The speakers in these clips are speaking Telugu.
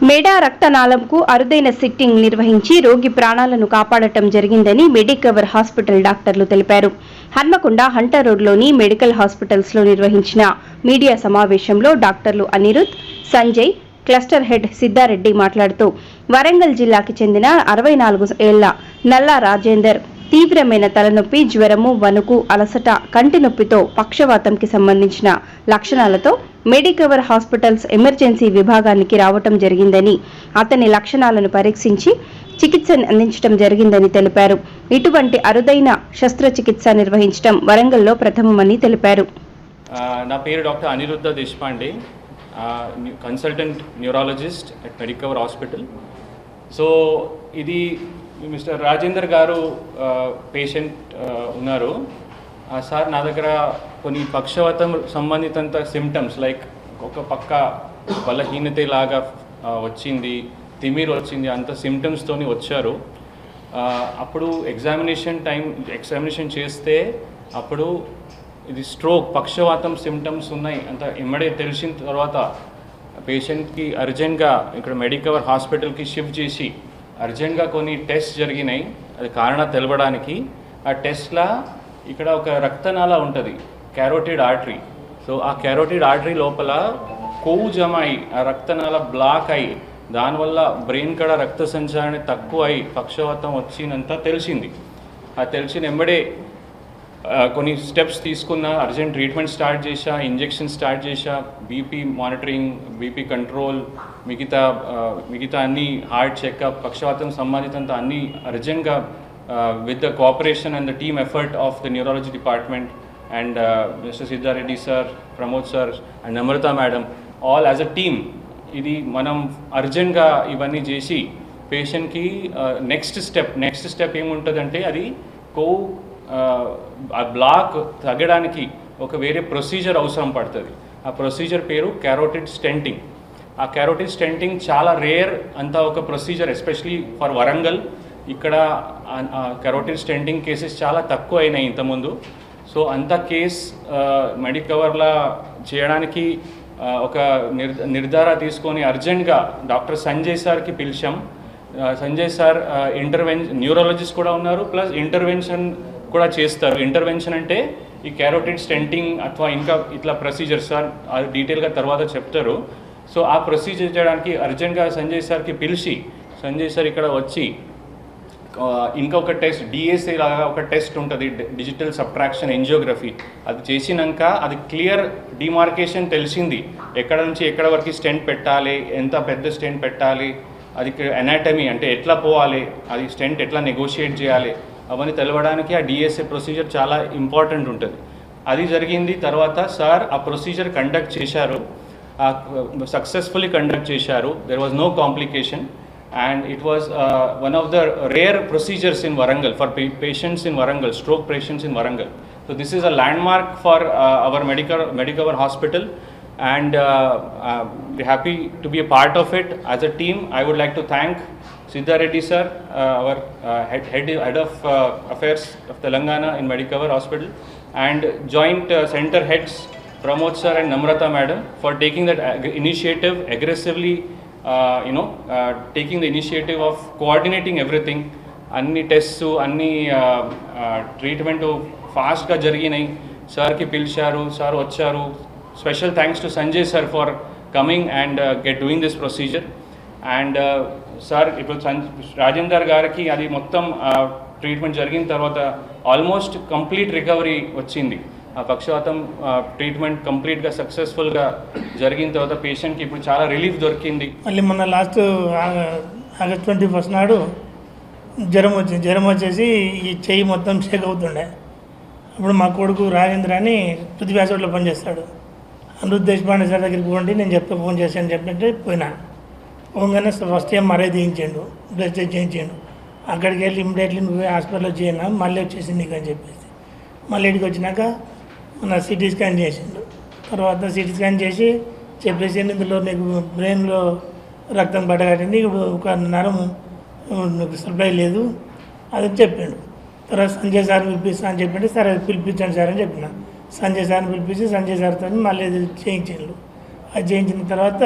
మెడా రక్తనాళంకు అరుదైన సిట్టింగ్ నిర్వహించి రోగి ప్రాణాలను కాపాడటం జరిగిందని మెడికవర్ హాస్పిటల్ డాక్టర్లు తెలిపారు. హన్మకొండ హంటర్ రోడ్లోని మెడికల్ హాస్పిటల్స్లో నిర్వహించిన మీడియా సమావేశంలో డాక్టర్లు అనిరుద్ సంజయ్ క్లస్టర్ హెడ్ సిద్ధారెడ్డి మాట్లాడుతూ వరంగల్ జిల్లాకి చెందిన అరవై నాలుగు ఏళ్ళ నల్లా రాజేందర్ తీవ్రమైన తలనొప్పి జ్వరము వణుకు అలసట కంటి నొప్పితో పక్షవాతంకి సంబంధించిన లక్షణాలతో మెడికవర్ హాస్పిటల్స్ ఎమర్జెన్సీ విభాగానికి రావటం జరిగిందని అతని లక్షణాలను పరీక్షించి చికిత్సను అందించడం జరిగిందని తెలిపారు. ఇటువంటి అరుదైన శస్త్రచికిత్స నిర్వహించడం వరంగల్లో ప్రథమమని తెలిపారు. నా పేరు doctor Aniruddha Deshpande. Consultant neurologist at Medicover hospital. So ఇది మిస్టర్ రాజేందర్ గారు పేషెంట్ ఉన్నారు. సార్ నా దగ్గర కొన్ని పక్షవాతం సంబంధితంత సిమ్టమ్స్ లైక్ ఒక పక్క బలహీనత లాగా వచ్చింది తిమిర్ వచ్చింది అంత సిమ్టమ్స్తోని వచ్చారు. అప్పుడు ఎగ్జామినేషన్ టైం ఎగ్జామినేషన్ చేస్తే అప్పుడు ఇది స్ట్రోక్ పక్షవాతం సిమ్టమ్స్ ఉన్నాయి. అంత ఇమ్మడే తెలిసిన తర్వాత పేషెంట్కి అర్జెంట్గా ఇక్కడ మెడికవర్ హాస్పిటల్కి షిఫ్ట్ చేసి అర్జెంట్గా కొన్ని టెస్ట్ జరిగినాయి. అది కారణం తెలవడానికి. ఆ టెస్ట్లా ఇక్కడ ఒక రక్తనాళ ఉంటుంది. క్యారోటిడ్ ఆర్టరీ. సో ఆ క్యారోటిడ్ ఆర్టరీ లోపల కొవ్వు జమ అయి ఆ రక్తనాళ బ్లాక్ అయ్యి దానివల్ల బ్రెయిన్ కడ రక్త సంచారణ తక్కువ అయి పక్షవాతం వచ్చినంత తెలిసింది. ఆ తెలిసిన వెంబడే కొన్ని స్టెప్స్ తీసుకున్న అర్జెంట్ ట్రీట్మెంట్ స్టార్ట్ చేశా ఇంజెక్షన్ స్టార్ట్ చేశా బీపీ మానిటరింగ్ బీపీ కంట్రోల్ మిగతా మిగతా అన్ని హార్ట్ చెకప్ పక్షవాతం సంబంధితంత అన్ని అర్జెంట్గా with the cooperation and the team effort of the neurology department and mister Siddhareddy sir Pramod sir and Namrata madam all as a team ఇది మనం అర్జెంట్గా ఇవన్నీ చేసి పేషెంట్కి నెక్స్ట్ స్టెప్ నెక్స్ట్ స్టెప్ ఏముంటుందంటే అది కో ఆ, బ్లాక్ తగ్గడానికి ఒక వేరే ప్రొసీజర్ అవసరం పడుతుంది. ఆ ప్రొసీజర్ పేరు క్యారోటిడ్ స్టెంటింగ్ ఆ క్యారోటిడ్ స్టెంటింగ్ చాలా రేర్ అంత ఒక ప్రొసీజర్ ఎస్పెషలీ ఫర్ వరంగల్. ఇక్కడ కెరోటిన్ స్టెంటింగ్ కేసెస్ చాలా తక్కువ అయినాయి ఇంతకుముందు. సో అంత కేస్ మెడికవర్లా చేయడానికి ఒక నిర్ నిర్ధార తీసుకొని అర్జెంట్గా డాక్టర్ సంజయ్ సార్కి పిలిచాం. సంజయ్ సార్ ఇంటర్వెన్ న్యూరాలజిస్ట్ కూడా ఉన్నారు ప్లస్ ఇంటర్వెన్షన్ కూడా చేస్తారు. ఇంటర్వెన్షన్ అంటే ఈ క్యారోటిడ్ స్టెంటింగ్ అథవా ఇంకా ఇట్లా ప్రొసీజర్స్ సార్ అది డీటెయిల్గా తర్వాత చెప్తారు. సో ఆ ప్రొసీజర్ చేయడానికి అర్జెంట్గా సంజయ్ సార్కి పిలిచి సంజయ్ సార్ ఇక్కడ వచ్చి ఇంకా ఒక టెస్ట్ డిఎస్ఏ లాగా ఒక టెస్ట్ ఉంటుంది డిజిటల్ సబ్ట్రాక్షన్ ఎంజియోగ్రఫీ అది చేసినాక అది క్లియర్ డిమార్కేషన్ తెలిసింది. ఎక్కడ నుంచి ఎక్కడ వరకు స్టెంట్ పెట్టాలి ఎంత పెద్ద స్టెంట్ పెట్టాలి అది అనాటమీ అంటే ఎట్లా పోవాలి అది స్టెంట్ ఎట్లా నెగోషియేట్ చేయాలి అవన్నీ తెలవడానికి ఆ డిఎస్ఏ ప్రొసీజర్ చాలా ఇంపార్టెంట్ ఉంటుంది. అది జరిగింది తర్వాత సార్ ఆ ప్రొసీజర్ కండక్ట్ చేశారు. సక్సెస్ఫుల్లీ కండక్ట్ చేశారు. There was no complication and it was one of the rare procedures in Warangal for patients in Warangal stroke patients in Warangal so this is a landmark for our medical Medicover hospital and happy to be a part of it as a team I would like to thank Siddha Reddy sir, uh, our uh, head, head, head of uh, affairs of Telangana in Medicover hospital, and joint uh, center heads Pramod sir and Namrata madam for taking that ag- initiative aggressively uh, you know, uh, taking the initiative of coordinating everything. అన్ని టెస్ట్ అన్ని ట్రీట్మెంట్ ఫాస్ట్గా జరిగినాయి సార్కి పిలిచారు సార్ వచ్చారు special thanks to Sanjay sir for coming and get doing this procedure and sir ఇప్పుడు రాజేందర్ గారికి అది మొత్తం ట్రీట్మెంట్ జరిగిన తర్వాత ఆల్మోస్ట్ కంప్లీట్ రికవరీ వచ్చింది. ఆ పక్షవాతం ట్రీట్మెంట్ కంప్లీట్గా సక్సెస్ఫుల్గా జరిగిన తర్వాత పేషెంట్కి ఇప్పుడు చాలా రిలీఫ్ దొరికింది. మళ్ళీ మొన్న లాస్ట్ ఆగస్ట్ ట్వంటీ ఫస్ట్ నాడు జ్వరం వచ్చింది. జ్వరం వచ్చేసి ఈ చెయ్యి మొత్తం షేక్ అవుతుండే. అప్పుడు మా కొడుకు రాజేంద్ర అని పృథ్వీ హాస్పిటల్లో పనిచేస్తాడు. అనిరుద్ దేశపాండే సార్ దగ్గరికి పోండి నేను చెప్తే ఫోన్ చేశాను చెప్పినట్టే పోయినా. పోగానే ఫస్ట్ టైం మరే చేయించాడు బ్లడ్ టెస్ట్ చేయించాడు. అక్కడికి వెళ్ళి ఇమ్మీడియట్లీ నువ్వు హాస్పిటల్లో చేయను మళ్ళీ వచ్చేసి నీకు అని చెప్పేసి. మళ్ళీ ఇక్కడికి వచ్చినాక మన సిటీ స్కాన్ చేసిండు. తర్వాత సిటీ స్కాన్ చేసి చెప్పేసి ఇందులో నీకు బ్రెయిన్లో రక్తం పడగట్టింది ఇప్పుడు ఒక నరం నీకు సప్లై లేదు అది చెప్పిండు. తర్వాత సంజయ్ సార్ పిలిపిస్తా అని చెప్పిండు సరే పిలిపించండి సార్ అని చెప్పిన. సంజయ్ సార్ని పిలిపించి సంజయ్ సార్తో మళ్ళీ ఇది చేయించిండు. అది చేయించిన తర్వాత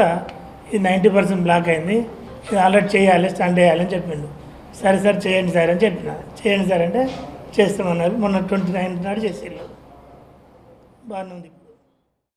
ఇది నైంటీ పర్సెంట్ బ్లాక్ అయింది. ఇది ఆల్రెడీ చేయాలి స్టంట్ అని చెప్పిండు. సరే సార్ చేయండి సార్ అని చెప్పిన. చేయండి సార్ అంటే చేస్తామన్నారు. మొన్న ట్వంటీ నైన్ నాడు చేసేళ్ళు బాగానే ఉంది.